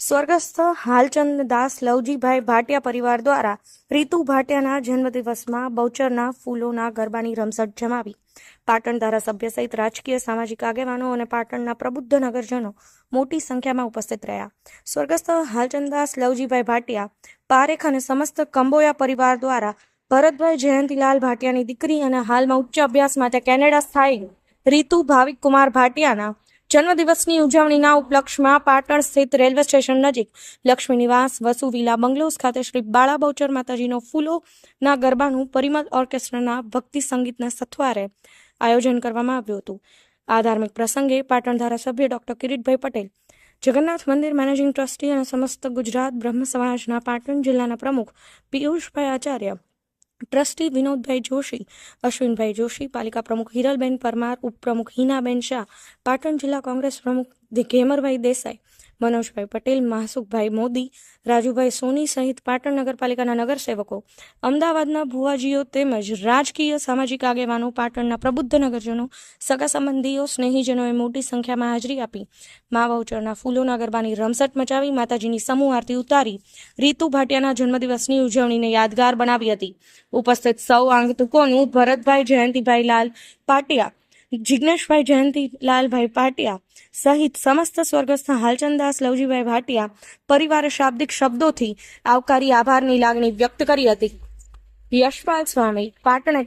સ્વર્ગસ્થ હાલચંદ દાસ લવજીભાઈ ભાટિયા પરિવાર દ્વારા રીતુ ભાટિયાના જન્મદિવસમાં બહુચરના ફૂલોના ગરબાની રમઝટ જમાવી. પાટણ ધારાસભ્ય સહિત રાજકીય સામાજિક આગેવાનો અને પાટણના પ્રબુદ્ધ નગરજનો મોટી સંખ્યામાં ઉપસ્થિત રહ્યા. સ્વર્ગસ્થ હાલચંદાસ લવજીભાઈ ભાટિયા, પારેખ અને સમસ્ત કંબોયા પરિવાર દ્વારા ભરતભાઈ જયંતિલાલ ભાટિયાની દીકરી અને હાલમાં ઉચ્ચ અભ્યાસ માટે કેનેડા સ્થાયી રીતુ ભાવિક કુમાર ભાટિયાના જન્મદિવસની ઉજવણીના ઉપલક્ષમાં પાટણ સ્થિત રેલવે સ્ટેશન નજીક લક્ષ્મી નિવાસ, વસુ વિલા બંગલોઝ ખાતે શ્રી બાળા બહુચર માતાજીનો ફૂલોના ગરબાનું પરિમલ ઓર્કેસ્ટ્રાના ભક્તિ સંગીતના સથવારે આયોજન કરવામાં આવ્યું હતું. આ ધાર્મિક પ્રસંગે પાટણ ધારાસભ્ય ડોક્ટર કિરીટભાઈ પટેલ, જગન્નાથ મંદિર મેનેજિંગ ટ્રસ્ટી અને સમસ્ત ગુજરાત બ્રહ્મ સમાજના પાટણ જિલ્લાના પ્રમુખ પિયુષભાઈ આચાર્ય ટ્રસ્ટી વિનોદભાઈ જોશી, અશ્વિનભાઈ જોશી, પાલિકા પ્રમુખ હિરલબેન પરમાર, ઉપપ્રમુખ હિનાબેન શાહ, પાટણ જિલ્લા કોંગ્રેસ પ્રમુખ ઘેમરભાઈ દેસાઈ, મનોજભાઈ પટેલ, માસુખભાઈ મોદી, રાજુભાઈ સોની સહિત પાટણ નગરપાલિકાના નગરસેવકો, અમદાવાદના ભુવાજીઓ તેમજ રાજકીય સામાજિક આગેવાનો, પાટણના પ્રબુદ્ધ નગરજનો, સગા સંબંધીઓ, સ્નેહીજનોએ મોટી સંખ્યામાં હાજરી આપી. મા બહુચરના ફૂલોના ગરબાની રમસટ મચાવી માતાજીની સમૂહ આરતી ઉતારી. રીતુ ભાટિયાના જન્મદિવસની ઉજવણીને યાદગાર બનાવી હતી. ઉપસ્થિત સૌ આંગતુકોનું ભરતભાઈ, જયંતિભાઈ લાલ, પાટિયા જિજ્ઞેશભાઈ જયંતિલાલભાઈ પાટિયા સહિત સમસ્ત સ્વર્ગસ્થ હાલચંદાસ, લવજીભાઈ ભાટિયા પરિવારે શાબ્દિક શબ્દોથી આવકારી આભારની લાગણી વ્યક્ત કરી હતી. યશપાલ સ્વામી, પાટણ